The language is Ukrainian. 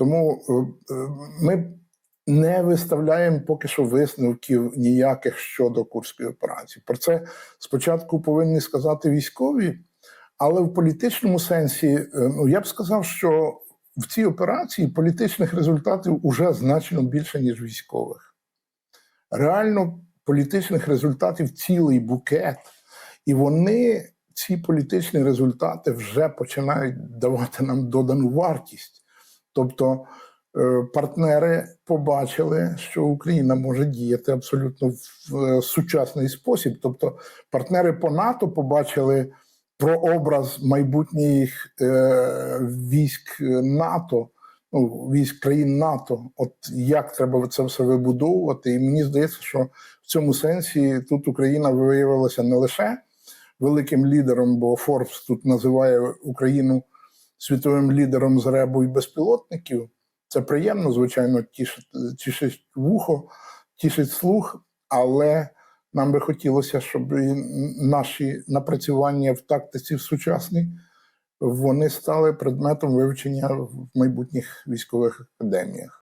Тому е, е, ми не виставляємо поки що висновків ніяких щодо Курської операції. Про це спочатку повинні сказати військові, але в політичному сенсі, е, ну я б сказав, що в цій операції політичних результатів уже значно більше, ніж військових. Реально політичних результатів цілий букет, і вони, ці політичні результати, вже починають давати нам додану вартість. Тобто е, партнери побачили, що Україна може діяти абсолютно в сучасний спосіб. Тобто, партнери по НАТО побачили прообраз майбутніх е, військ НАТО, ну, військ країн НАТО, от як треба це все вибудовувати. І мені здається, що в цьому сенсі тут Україна виявилася не лише великим лідером, бо Форбс тут називає Україну світовим лідером з ребу і безпілотників. Це приємно, звичайно, тішить, тішить вухо, тішить слух, але нам би хотілося, щоб наші напрацювання в тактиці в сучасній вони стали предметом вивчення в майбутніх військових академіях.